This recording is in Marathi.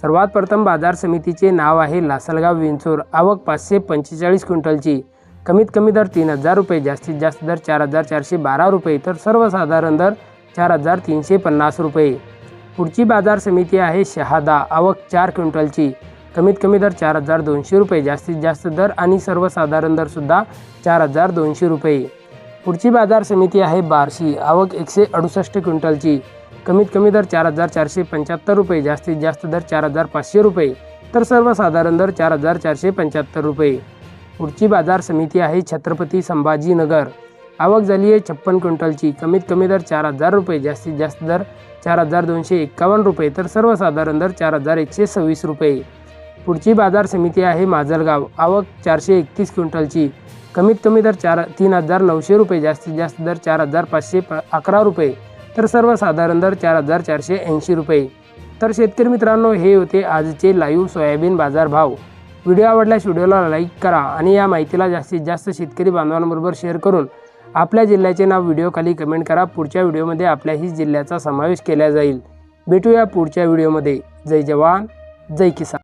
सर्वात प्रथम बाजार समितीचे नाव आहे लासलगाव विंचूर. आवक पाचशे पंचेचाळीस क्विंटलची. कमीत कमी दर तीन हजार रुपये जास्तीत जास्त दर चार हजार चारशे बारा रुपये तर सर्वसाधारण दर चार हजार तीनशे पन्नास रुपये. पुढची बाजार समिती आहे शहादा. आवक चार क्विंटलची. कमीत कमी दर चार हजार दोनशे रुपये जास्तीत जास्त दर आणि सर्वसाधारण दरसुद्धा चार हजार दोनशे रुपये. पुढची बाजार समिती आहे बार्शी. आवक एकशे अडुसष्ट क्विंटलची. कमीत कमी दर चार हजार चारशे पंच्याहत्तर रुपये जास्तीत जास्त दर चार हजार पाचशे रुपये तर सर्वसाधारण दर चार हजार चारशे पंच्याहत्तर रुपये. पुढची बाजार समिती आहे छत्रपती संभाजीनगर. आवक झाली आहे छप्पन क्विंटलची. कमीत कमी दर चार हजार रुपये जास्तीत जास्त दर चार हजार दोनशे एक्कावन्न रुपये तर सर्वसाधारण दर चार हजार एकशे सव्वीस रुपये. पुढची बाजार समिती आहे माजलगाव. आवक चारशे एकतीस क्विंटलची. कमीत कमी दर चार तीन हजार नऊशे रुपये जास्तीत जास्त दर चार हजार पाचशे प अकरा रुपये. तर सर्वसाधारण दर चार हजार चारशे ऐंशी रुपये. तर शेतकरी मित्रांनो हे होते आजचे लाईव्ह सोयाबीन बाजार भाव व्हिडिओ आवडल्यास व्हिडिओला लाईक करा आणि या माहितीला जास्तीत जास्त शेतकरी बांधवांबरोबर शेअर करून आपल्या जिल्ह्याचे नाव व्हिडिओखाली कमेंट करा. पुढच्या व्हिडिओमध्ये आपल्याही जिल्ह्याचा समावेश केला जाईल. भेटूया पुढच्या व्हिडिओमध्ये. जय जवान जय किसान.